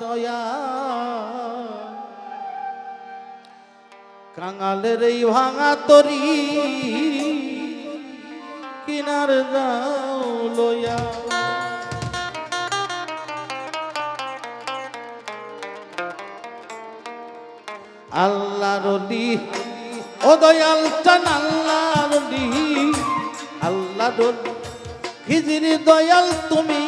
দয়া কাঙালের এই ভাঙা তরি কিনার যাও লয়া। আল্লাহ রলি ও দয়াল টান আল্লাহ রলি আল্লাহ রলি খিজির দয়াল তুমি।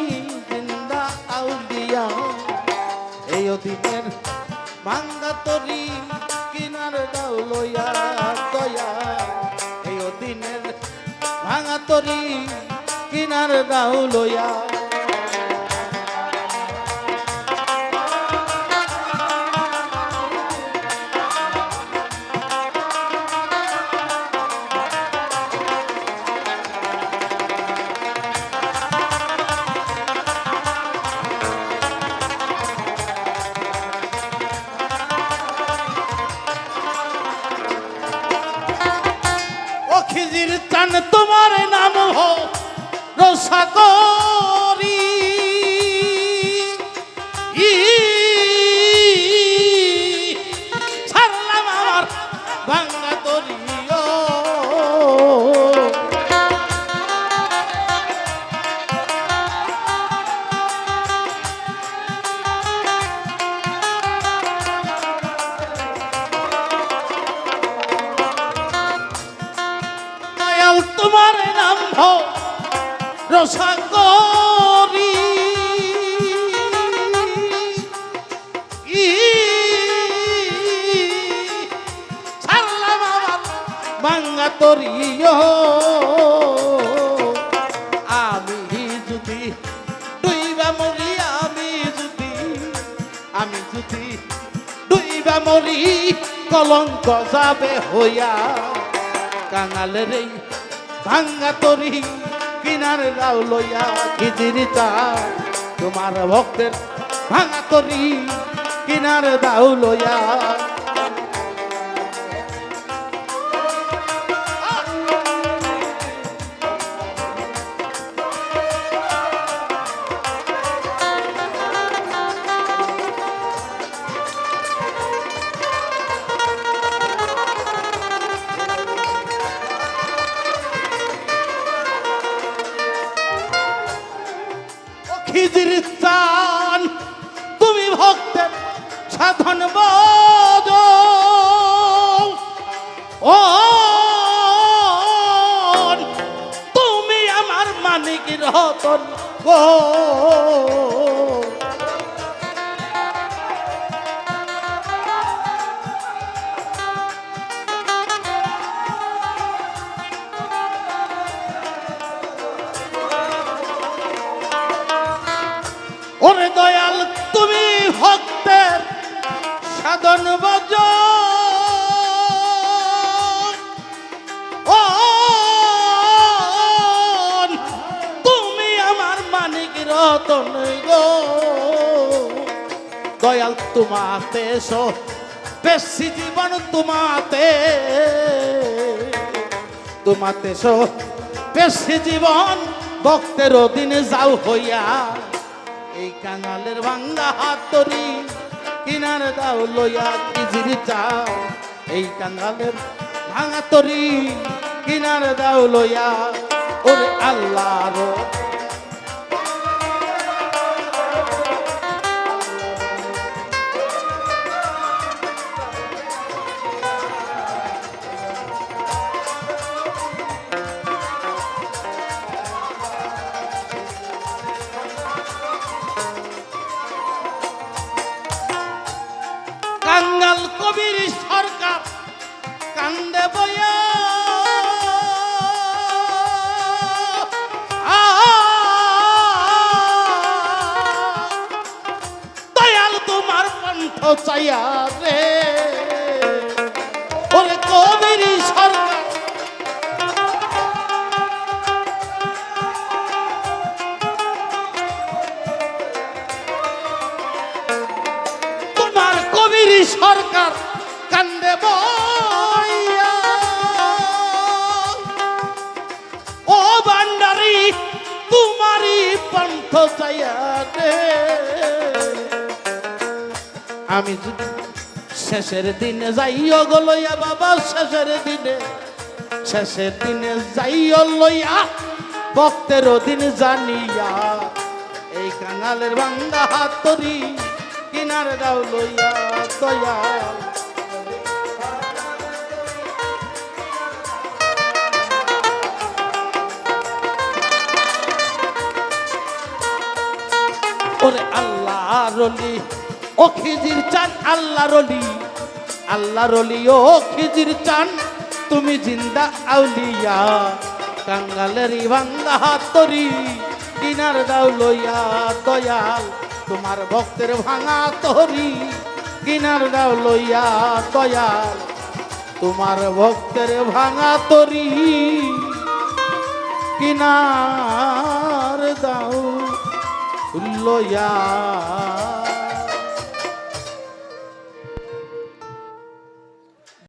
এই অতীতের ভাঙ্গা তরি কিনার দাও লইয়া দয়া এই অতীনের ভাঙা তরি কিনার লইয়া খিজির চান তোমার নাম হো রসা করি। ছাড়লাম আমার ভাঙ্গা রসাগরি ই ছাড়লাম আমার বাঙ্গা তরিও আমি যদি ডুইবা মরি, আমি যদি আমি যদি ডুইবা মরি, কলঙ্ক যাবে হইয়া, কাঙালের ভাঙ্গা তরি কিনার লাউ লইয়া খিচিরি চা তোমার ভক্তের ভাঙা করি কিনার দাউ লইয়া খিজির চান তুমি ভক্তের সাধন বদ ও তুমি আমার মানিক রতন গো। রতন গো। দয়াল তোমাতে সো বেশি জীবন তোমাতে। তোমাতে সো বেশি জীবন ভক্তের দিনে যাও হইয়া। এই কাঙালের ভাঙ্গা হাতরি কিনার দাও লইয়া কিজির চাও এই কাঙালের ভাঙা তরি, কিনার দাও লইয়া। ওরে আল্লাহ চাইয়া রে ওরে কবির সরকার। তোমার কবির সরকার কান্দে বইয়া ও বান্ডারি, তোমারই পন্থ রে আমি শেষের দিনে যাইও গো লইয়া বাবা, শেষের দিনে শেষের দিনে যাইও লইয়া ভক্তের দিন জানিয়া এই কাঙালের বান্দা হাত তরি কিনার দাও লইয়া দয়া। ওরে আল্লাহ রলি ও খিজির চান আল্লাহ রলি আল্লাহ রলি ও খিজির চান, তুমি জিন্দা আউলিয়া। কাঙ্গালের ভাঙ্গা হাতরি, কিনার দাও লইয়া দয়াল। তোমার ভক্তের ভাঙা তরি কিনার দাও লইয়া দয়াল। তোমার ভক্তের ভাঙা তরি কিনার দাও লইয়া